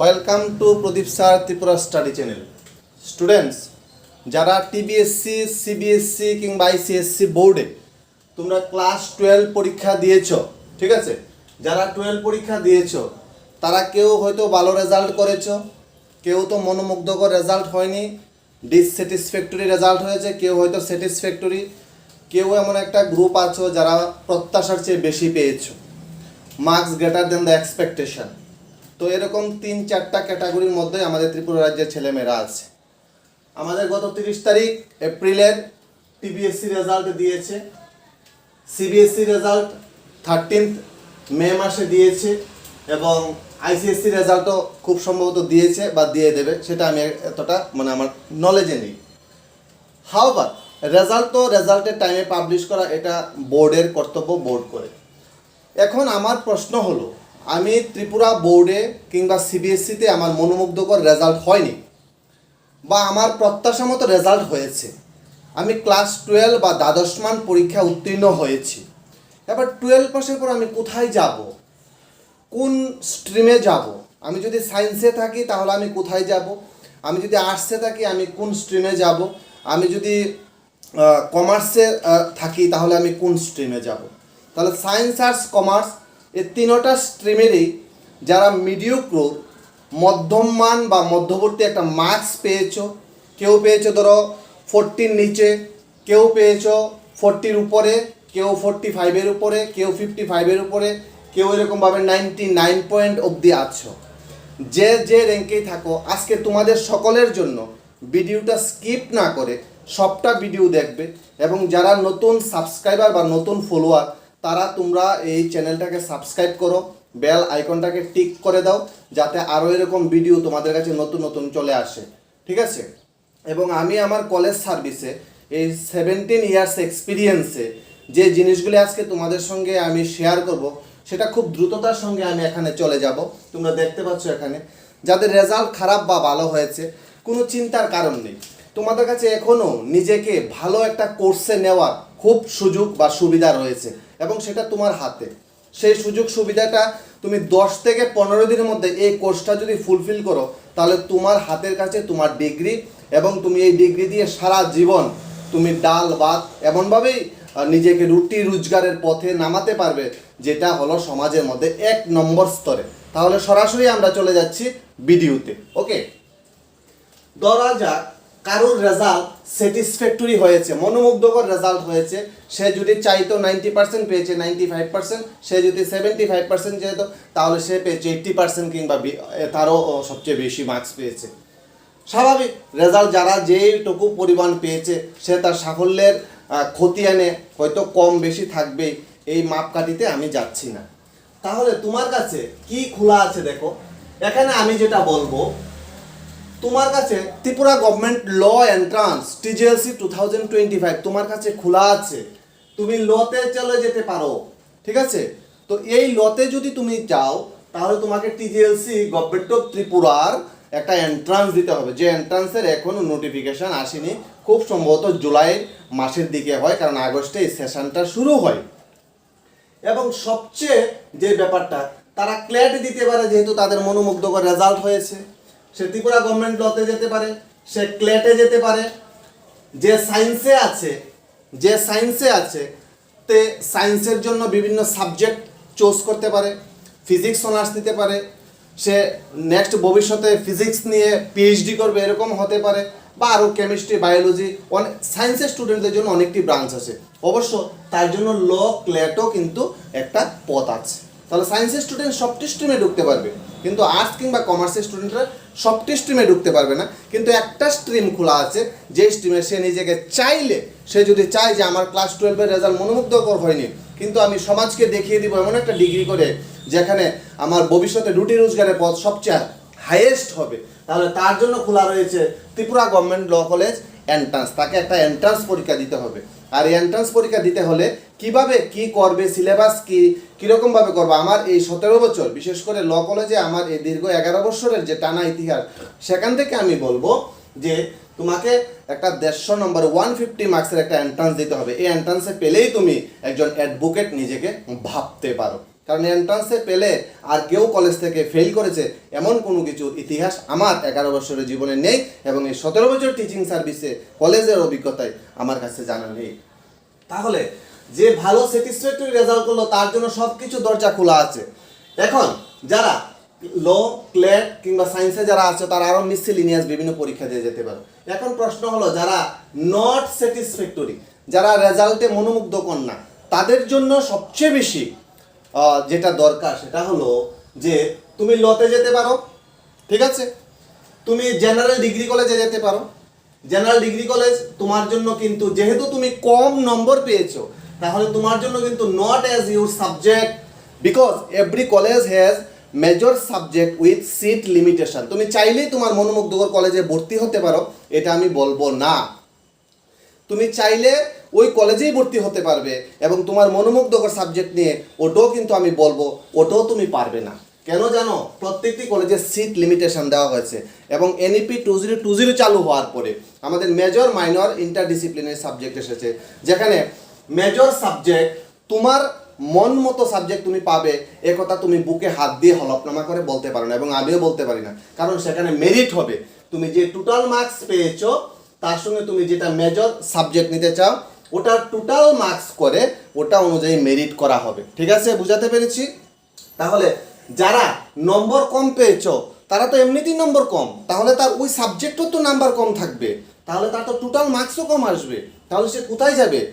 Welcome to Pradeep sir Tripura study channel. Students, যারা TBSC, CBSE কিংবা ICSE বোর্ডে তোমরা ক্লাস টুয়েলভ পরীক্ষা দিয়েছ, ঠিক আছে? যারা টুয়েলভ পরীক্ষা দিয়েছ, তারা কেউ হয়তো ভালো রেজাল্ট করেছ, কেউ তো মনোমুগ্ধকর রেজাল্ট হয়নি ডিসস্যাটিসফ্যাক্টরি রেজাল্ট হয়েছে, কেউ হয়তো স্যাটিসফ্যাক্টরি কেউ এমন একটা গ্রুপ আছো যারা প্রত্যাশার চেয়ে বেশি পেয়েছ। Marks greater than the expectation তো এরকম তিন, চারটা ক্যাটাগরির মধ্যে আমাদের ত্রিপুরা রাজ্যের ছেলেমেয়েরা আছে। আমাদের গত তিরিশ তারিখ, এপ্রিলের টিবিএসসি রেজাল্ট দিয়েছে। সিবিএসসি রেজাল্ট থার্টিন্থ মে মাসে দিয়েছে এবং আইসিএসসি রেজাল্টও খুব সম্ভবত দিয়েছে বা দিয়ে দেবে, সেটা আমি এতটা মানে আমার নলেজে নেই। হাওবার রেজাল্ট তো রেজাল্টের টাইমে পাবলিশ করা এটা বোর্ডের কর্তব্য বোর্ড করে। এখন আমার প্রশ্ন হলো আমি ত্রিপুরা বোর্ডে কিংবা সিবিএসসিতে আমার মনোমুগ্ধকর রেজাল্ট হয়নি বা আমার প্রত্যাশা মতো রেজাল্ট হয়েছে। আমি ক্লাস টুয়েলভ বা দ্বাদশ মান পরীক্ষা উত্তীর্ণ হয়েছি। এবার টুয়েলভ পাসের পর আমি কোথায় যাব? কোন স্ট্রিমে যাব? আমি যদি সায়েন্সে থাকি তাহলে আমি কোথায় যাব? আমি যদি আর্টসে থাকি আমি কোন স্ট্রিমে যাব? আমি যদি কমার্সে থাকি তাহলে আমি কোন স্ট্রিমে যাব? তাহলে সায়েন্স, আর্টস, কমার্স এই তিনোটা স্ট্রিমেরই যারা মিডিওক্রোর মধ্যম মান বা মধ্যবর্তী একটা মার্কস পেয়েছ, কেউ পেয়েছ ধরো ফোরটির নিচে, কেউ পেয়েছ ফোরটির উপরে, কেউ ফোরটি ফাইভের উপরে, কেউ ফিফটি ফাইভের উপরে, কেউ এরকমভাবে নাইনটি নাইন পয়েন্ট অবধি আছো। যে যে র্যাঙ্কেই থাকো, আজকে তোমাদের সকলের জন্য ভিডিওটা স্কিপ না করে সবটা ভিডিও দেখবে এবং যারা নতুন সাবস্ক্রাইবার বা নতুন ফলোয়ার তারা তোমরা এই চ্যানেলটাকে সাবস্ক্রাইব করো, বেল আইকনটাকে টিক করে দাও, যাতে আরও এরকম ভিডিও তোমাদের কাছে নতুন নতুন চলে আসে। ঠিক আছে? এবং আমি আমার কলেজ সার্ভিসে, এই সেভেন্টিন ইয়ার্স এক্সপিরিয়েন্সে যে জিনিসগুলি আজকে তোমাদের সঙ্গে আমি শেয়ার করব, সেটা খুব দ্রুততার সঙ্গে আমি এখানে চলে যাব। তোমরা দেখতে পাচ্ছ এখানে, যাদের রেজাল্ট খারাপ বা ভালো হয়েছে, কোনো চিন্তার কারণ নেই। তোমাদের কাছে এখনও নিজেকে ভালো একটা কোর্সে নেওয়ার খুব সুযোগ বা সুবিধা রয়েছে। এবং সেটা তোমার হাতে। সেই সুযোগ সুবিধাটা তুমি দশ থেকে পনেরো দিনের মধ্যে এই কোর্সটা যদি ফুলফিল করো, তাহলে তোমার হাতের কাছে তোমার ডিগ্রি এবং তুমি এই ডিগ্রি দিয়ে সারা জীবন তুমি ডাল, ভাত এমনভাবেই নিজেকে রুটি রোজগারের পথে নামাতে পারবে, যেটা হলো সমাজের মধ্যে এক নম্বর স্তরে। তাহলে সরাসরি আমরা চলে যাচ্ছি ভিডিওতে ওকে ধরা যাক কারোর রেজাল্ট স্যাটিসফ্যাক্টরি হয়েছে মনোমুগ্ধকর রেজাল্ট হয়েছে সে যদি চাইতো নাইনটি পার্সেন্ট পেয়েছে নাইনটি ফাইভ পার্সেন্ট সে যদি সেভেন্টি ফাইভ পার্সেন্ট চাইতো তাহলে সে পেয়েছে এইট্টি পার্সেন্ট কিংবা তারও সবচেয়ে বেশি মার্কস পেয়েছে। স্বাভাবিক রেজাল্ট যারা যেইটুকু পরিমাণ পেয়েছে সে তার সাফল্যের আহ, খতিয়ানে হয়তো কম বেশি থাকবেই এই মাপকাঠিতে আমি যাচ্ছি না। তাহলে তোমার কাছে কি খোলা আছে দেখো? এখানে আমি যেটা বলব তোমার কাছে Tripura government law entrance TGLC two thousand twenty five তোমার কাছে খোলা আছে। তুমি লতে চলে যেতে পারো, ঠিক আছে? তো এই লতে যদি তুমি যাও, তাহলে তোমাকে টিজিএলসি গভর্নমেন্ট অফ ত্রিপুরার একটা এন্ট্রান্স দিতে হবে। যে এন্ট্রান্সের এখনও নোটিফিকেশন আসেনি, খুব সম্ভবত জুলাই মাসের দিকে হয়, কারণ আগস্টে এই সেশনটা শুরু হয়। এবং সবচেয়ে যে ব্যাপারটা, তারা ক্ল্যাট দিতে পারে, যেহেতু তাদের মনোমুগ্ধকর রেজাল্ট হয়েছে। সে ত্রিপুরা গভর্নমেন্ট লতে যেতে পারে, সে ক্ল্যাটে যেতে পারে, যে সায়েন্সে আছে, যে সায়েন্সে আছে, তে সায়েন্সের জন্য বিভিন্ন সাবজেক্ট চুজ করতে পারে ফিজিক্স অনার্স নিতে পারে, সে নেক্সট ভবিষ্যতে ফিজিক্স নিয়ে পিএইচডি করবে, এরকম হতে পারে, বা আরও কেমিস্ট্রি বায়োলজি অনেক সায়েন্সের স্টুডেন্টদের জন্য অনেকটি ব্রাঞ্চ আছে। অবশ্য তার জন্য ল ক্ল্যাটও কিন্তু একটা পথ আছে। তাহলে সায়েন্সের স্টুডেন্ট সবটি স্ট্রিমে ঢুকতে পারবে, কিন্তু আর্টস কিংবা কমার্সের স্টুডেন্টরা সবটি স্ট্রিমে ঢুকতে পারবে না। কিন্তু একটা স্ট্রিম খোলা আছে, যে স্ট্রিমে সে নিজেকে চাইলে, সে যদি চায় যে আমার ক্লাস টুয়েলভের রেজাল্ট মনোমুগ্ধকর হয়নি, কিন্তু আমি সমাজকে দেখিয়ে দিব এমন একটা ডিগ্রি করে, যেখানে আমার ভবিষ্যতে রুটি রোজগারের পথ সবচেয়ে হাইয়েস্ট হবে। তাহলে তার জন্য খোলা রয়েছে Tripura government law college entrance তাকে একটা এন্ট্রান্স পরীক্ষা দিতে হবে। আর এন্ট্রান্স পরীক্ষা দিতে হলে কীভাবে কি করবে সিলেবাস কি কীরকমভাবে করবে? আমার এই সতেরো বছর, বিশেষ করে ল কলেজে আমার এই দীর্ঘ এগারো বছরের যে টানা ইতিহাস, সেখান থেকে আমি বলব যে তোমাকে একটা দেড়শো নম্বর ওয়ান ফিফটি মার্কসের একটা এন্ট্রান্স দিতে হবে। এই এন্ট্রান্সে পেলেই তুমি একজন অ্যাডভোকেট নিজেকে ভাবতে পারো। কারণ এন্ট্রান্সে পেলে আর কেউ কলেজ থেকে ফেল করেছে, এমন কোনো কিছুর ইতিহাস আমার এগারো বছরের জীবনে নেই এবং এই সতেরো বছর টিচিং সার্ভিসে কলেজের অভিজ্ঞতায় আমার কাছে জানা নেই। তাহলে যে ভালো স্যাটিসফ্যাক্টরি রেজাল্ট করল, তার জন্য সব কিছু দরজা খোলা আছে। এখন যারা ল ক্লেট কিংবা সায়েন্সে যারা আছে, তারা আরও মিসলিনিয়াস বিভিন্ন পরীক্ষা দিয়ে যেতে পারে। এখন প্রশ্ন হলো, যারা নট স্যাটিসফ্যাক্টরি যারা রেজাল্টে মনোমুগ্ধকর না, তাদের জন্য সবচেয়ে বেশি যেটা দরকার সেটা হলো যে তুমি লতে যেতে পারো, ঠিক আছে? তুমি জেনারেল ডিগ্রি কলেজে যেতে পারো। জেনারেল ডিগ্রি কলেজ তোমার জন্য কিন্তু, যেহেতু তুমি কম নম্বর পেয়েছ, তাহলে তোমার জন্য কিন্তু not as your subject because every college has major subject with seat limitation তুমি চাইলেই তোমার মনোমুগ্ধকর কলেজে ভর্তি হতে পারো, এটা আমি বলব না। তুমি চাইলে ওই কলেজেই ভর্তি হতে পারবে এবং তোমার মনোমুগ্ধকর সাবজেক্ট নিয়ে ওটাও কিন্তু আমি বলব, ওটাও তুমি পারবে না। কেন জানো? প্রত্যেকটি কলেজে সিট লিমিটেশন দেওয়া হয়েছে এবং NEP two zero two zero চালু হওয়ার পরে আমাদের মেজর মাইনর ইন্টারডিসিপ্লিনারি সাবজেক্ট এসেছে, যেখানে মেজর সাবজেক্ট তোমার মন মতো সাবজেক্ট তুমি পাবে, এ কথা তুমি বুকে হাত দিয়ে হলফনামা করে বলতে পারো না এবং আমিও বলতে পারি না। কারণ সেখানে মেরিট হবে। তুমি যে টোটাল মার্কস পেয়েছ, তার সঙ্গে তুমি যেটা মেজর সাবজেক্ট নিতে চাও ওটার টোটাল মার্কস করে ওটা অনুযায়ী মেরিট করা হবে। ঠিক আছে? বুঝাতে পেরেছি? তাহলে যারা নম্বর কম পেয়েছ, তারা তো এমনিতেই নম্বর কম। তাহলে তার ওই সাবজেক্টও তো নাম্বার কম থাকবে। তাহলে তার তো টোটাল মার্কসও কম আসবে। তাহলে সে কোথায় যাবে?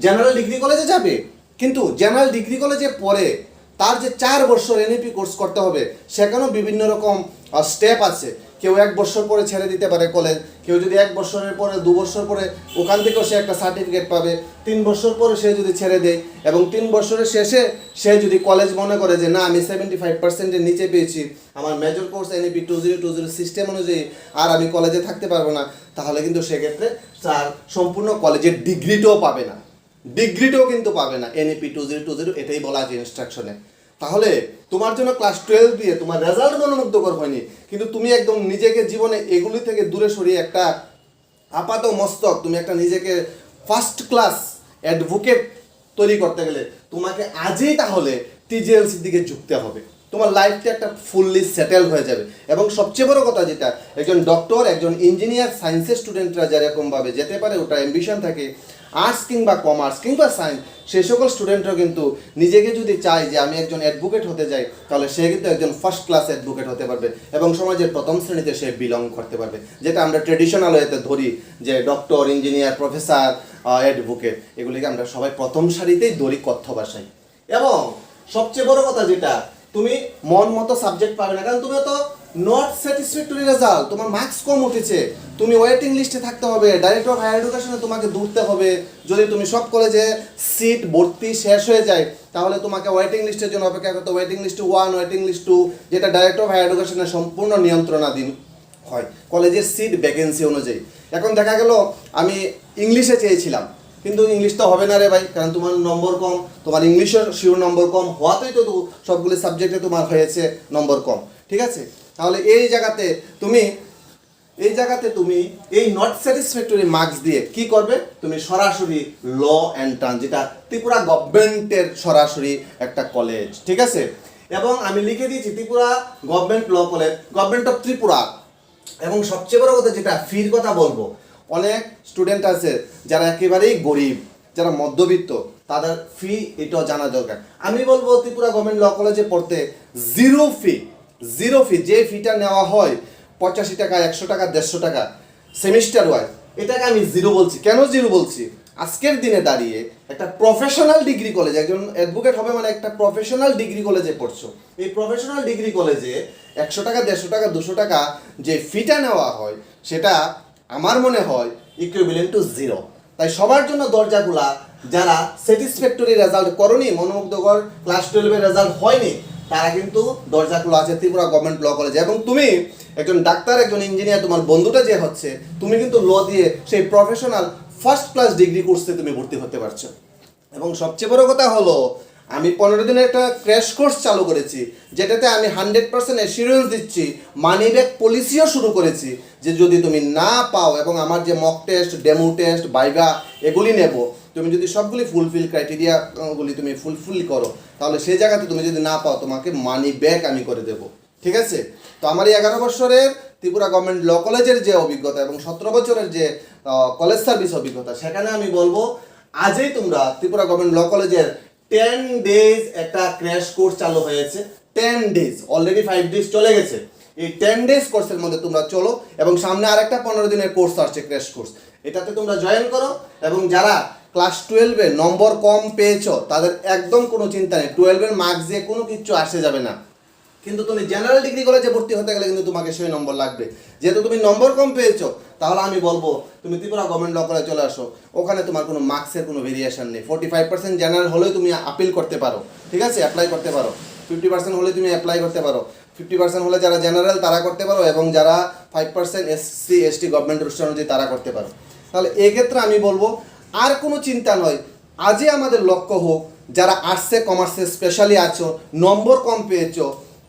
জেনারেল ডিগ্রি কলেজে যাবে। কিন্তু জেনারেল ডিগ্রি কলেজে পড়ে তার যে চার বছর এনইপি কোর্স করতে হবে, সেখানেও বিভিন্ন রকম স্টেপ আছে। কেউ এক বছর পরে ছেড়ে দিতে পারে কলেজ কেউ যদি এক বছরের পরে, দু বছর পরে ওখান থেকেও সে একটা সার্টিফিকেট পাবে, তিন বছর পরে সে যদি ছেড়ে দেয় এবং তিন বছরের শেষে সে যদি কলেজ মনে করে যে, না, আমি সেভেন্টি ফাইভ পার্সেন্টের নিচে পেয়েছি, আমার major course N NEP two zero two zero system অনুযায়ী আর আমি কলেজে থাকতে পারব না, তাহলে কিন্তু সেক্ষেত্রে তার সম্পূর্ণ কলেজের ডিগ্রিটাও পাবে না। ডিগ্রিটাও কিন্তু পাবে না। NEP two zero two zero এটাই বলা আছে ইনস্ট্রাকশনে তাহলে তোমার জন্য ক্লাস টুয়েলভ দিয়ে তোমার রেজাল্ট মনোমুগ্ধকর হয়নি। কিন্তু তুমি একদম নিজেকে জীবনে এগুলি থেকে দূরে সরিয়ে একটা আপাত মস্তক, তুমি একটা নিজেকে ফার্স্ট ক্লাস অ্যাডভোকেট তৈরি করতে গেলে তোমাকে আজই তাহলে টিজিএলসির দিকে ঝুঁকতে হবে। তোমার লাইফটা একটা ফুললি সেটেল হয়ে যাবে। এবং সবচেয়ে বড় কথা যেটা, একজন ডক্টর একজন ইঞ্জিনিয়ার সায়েন্সের স্টুডেন্টরা যেরকমভাবে যেতে পারে, ওটা অ্যাম্বিশন থাকে। আর্টস কিংবা কমার্স কিংবা সায়েন্স সেই সকল স্টুডেন্টরা কিন্তু নিজেকে যদি চায় যে আমি একজন অ্যাডভোকেট হতে যাই, তাহলে সে কিন্তু একজন ফার্স্ট ক্লাস অ্যাডভোকেট হতে পারবে এবং সমাজের প্রথম শ্রেণীতে সে বিলং করতে পারবে। যেটা আমরা ট্রেডিশনাল ওয়েতে ধরি যে ডক্টর ইঞ্জিনিয়ার প্রফেসর অ্যাডভোকেট এগুলিকে আমরা সবাই প্রথম সারিতেই ধরি কথ্য ভাষায়। এবং সবচেয়ে বড় কথা যেটা তুমি মন মতো সাবজেক্ট পাবে না। কারণ তুমি তো নট স্যাটিসফ্যাক্টরি রেজাল্ট তোমার মার্কস কম উঠেছে। তুমি ওয়েটিং লিস্টে থাকতে হবে ডাইরেক্টর অফ হায়ার এডুকেশনে তোমাকে দৌড়তে হবে। যদি তুমি সব কলেজে সিট ভর্তি শেষ হয়ে যায়, তাহলে তোমাকে ওয়েটিং লিস্টের জন্য অপেক্ষা করতে waiting list one waiting list two যেটা ডাইরেক্টর অফ হায়ার এডুকেশনের সম্পূর্ণ নিয়ন্ত্রণাধীন হয়। কলেজের সিট ভ্যাকেন্সি অনুযায়ী। এখন দেখা গেল, আমি ইংলিশে চেয়েছিলাম। কিন্তু ইংলিশ তো হবে না রে ভাই, কারণ তোমার নম্বর কম, তোমার ইংলিশের শিওর নম্বর কম, হওয়াতেই তো সবগুলি সাবজেক্টে তোমার হয়েছে নম্বর কম, ঠিক আছে? তাহলে এই জায়গাতে তুমি, এই জায়গাতে তুমি এই নট স্যাটিসফ্যাক্টরি মার্কস দিয়ে কি করবে? তুমি সরাসরি ল এন্ট্রান্স যেটা ত্রিপুরা গভর্নমেন্টের সরাসরি একটা কলেজ ঠিক আছে? এবং আমি লিখে দিয়েছি Tripura government law college government of Tripura. এবং সবচেয়ে বড় কথা যেটা ফির কথা বলব অনেক স্টুডেন্ট আছে যারা একেবারেই গরিব, যারা মধ্যবিত্ত, তাদের ফি এটাও জানা দরকার। আমি বলব ত্রিপুরা গভর্নমেন্ট ল কলেজে পড়তে জিরো ফি জিরো ফি যে ফিটা নেওয়া হয়, পঁচাশি টাকা, একশো টাকা, দেড়শো টাকা সেমিস্টার ওয়াইজ এটাকে আমি জিরো বলছি। কেন জিরো বলছি? আজকের দিনে দাঁড়িয়ে একটা প্রফেশনাল ডিগ্রি কলেজ একজন অ্যাডভোকেট হবে মানে একটা প্রফেশনাল ডিগ্রি কলেজে পড়ছো। এই প্রফেশনাল ডিগ্রি কলেজে একশো টাকা, দেড়শো টাকা, দুশো টাকা যে ফিটা নেওয়া হয়, সেটা আমার মনে হয় ইকুইভ্যালেন্ট টু জিরো তাই সবার জন্য দরজাগুলা যারা স্যাটিসফ্যাক্টরি রেজাল্ট করনি, মনোমুগ্ধকর ক্লাস টুয়েলভের রেজাল্ট হয়নি, তারা কিন্তু দরজাগুলো আছে ত্রিপুরা গভর্নমেন্ট ল কলেজে এবং তুমি একজন ডাক্তার, একজন ইঞ্জিনিয়ার তোমার বন্ধুটা যে হচ্ছে, তুমি কিন্তু ল দিয়ে সেই প্রফেশনাল ফার্স্ট ক্লাস ডিগ্রি কোর্সে তুমি ভর্তি হতে পারছ। এবং সবচেয়ে বড় কথা হলো, আমি পনেরো দিনের একটা ক্র্যাশ কোর্স চালু করেছি, যেটাতে আমি হান্ড্রেড পার্সেন্ট অ্যাসিউরেন্স দিচ্ছি মানি ব্যাক পলিসিও শুরু করেছি। যে যদি তুমি না পাও এবং আমার যে mock test demo test viva এগুলি নেব, তুমি যদি সবগুলি ফুলফিল ক্রাইটেরিয়াগুলি তুমি ফুলফিল করো, তাহলে সেই জায়গাতে তুমি যদি না পাও, তোমাকে মানি ব্যাক আমি করে দেব। ঠিক আছে? তো আমার এই এগারো বছরের ত্রিপুরা গভর্নমেন্ট ল কলেজের যে অভিজ্ঞতা এবং সতেরো বছরের যে কলেজ সার্ভিস অভিজ্ঞতা, সেখানে আমি বলব, আজই তোমরা ত্রিপুরা গভর্নমেন্ট ল কলেজের টেন ডেজ একটা ক্র্যাশ কোর্স চালু হয়েছে। Ten days already five days চলে গেছে। এই টেন ডেজ কোর্সের মধ্যে তোমরা চলো এবং সামনে আরেকটা পনেরো দিনের কোর্স আসছে ক্র্যাশ কোর্স এটাতে তোমরা জয়েন করো এবং যারা ক্লাস টুয়েলভে নম্বর কম পেয়েছ, তাদের একদম কোনো চিন্তা নেই। টুয়েলভের মার্কস দিয়ে কোনো কিছু আসে যাবে না। কিন্তু তুমি জেনারেল ডিগ্রি কলেজে ভর্তি হতে গেলে কিন্তু তোমাকে সেই নম্বর লাগবে। যেহেতু তুমি নম্বর কম পেয়েছ, তাহলে আমি বলব, তুমি ত্রিপুরা গভর্নমেন্ট ল কলেজে চলে আসো। ওখানে তোমার কোনো মার্কসের কোনো ভেরিয়েশন নেই। ফোর্টি ফাইভ পার্সেন্ট জেনারেল হলেও তুমি আপিল করতে পারো। ঠিক আছে? অ্যাপ্লাই করতে পারো। ফিফটি পার্সেন্ট হলে তুমি অ্যাপ্লাই করতে পারো। ফিফটি পার্সেন্ট হলে যারা জেনারেল তারা করতে পারো এবং যারা five percent SC ST government rules অনুযায়ী তারা করতে পারো। তাহলে এক্ষেত্রে আমি বলব, আর কোনো চিন্তা নয়। আজই আমাদের লক্ষ্য হোক, যারা আর্টসে কমার্সে স্পেশালি আছো, নম্বর কম পেয়েছ,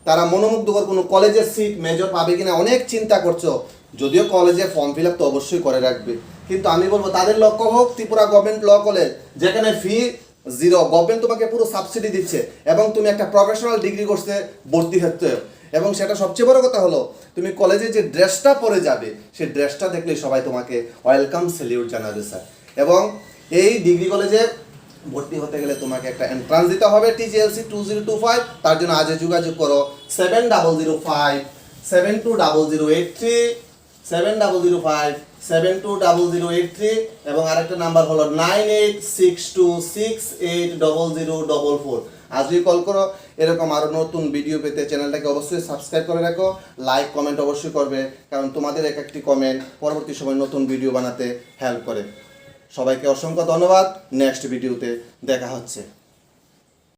তারা মনোমুগ্ধকর কোনো কলেজের সিট মেজর পাবে কিনা অনেক চিন্তা করছ। যদিও কলেজে ফর্ম ফিল আপ তো অবশ্যই করে রাখবে। কিন্তু আমি বলব, তাদের লক্ষ্য হোক, ত্রিপুরা গভর্নমেন্ট ল কলেজ যেখানে ফি জিরো গভর্নমেন্ট তোমাকে পুরো সাবসিডি দিচ্ছে এবং তুমি একটা প্রফেশনাল ডিগ্রি কোর্সে ভর্তি হচ্ছে। এবং সেটা সবচেয়ে বড় কথা হলো, তুমি কলেজে যে ড্রেসটা পরে যাবে, সেই ড্রেসটা দেখলে সবাই তোমাকে ওয়েলকাম সেলিউট জানাবে স্যার এবং এই ডিগ্রি কলেজে ভর্তি হতে গেলে তোমাকে একটা এন্ট্রান্স দিতে হবে TGLC two zero two five তার জন্য আজও যোগাযোগ করো seven double zero five seven two double zero eight three seven double zero five seven two double zero eight three এবং আরেকটা নাম্বার হলো nine eight six two six eight double zero double four আজই call করো, এরকম আরও নতুন video পেতে চ্যানেলটাকে অবশ্যই সাবস্ক্রাইব করে রাখো লাইক কমেন্ট অবশ্যই করবে, কারণ তোমাদের এক একটি কমেন্ট পরবর্তী সময় নতুন ভিডিও বানাতে হেল্প করে। সবাইকে অসংখ্য ধন্যবাদ নেক্সট ভিডিওতে দেখা হচ্ছে।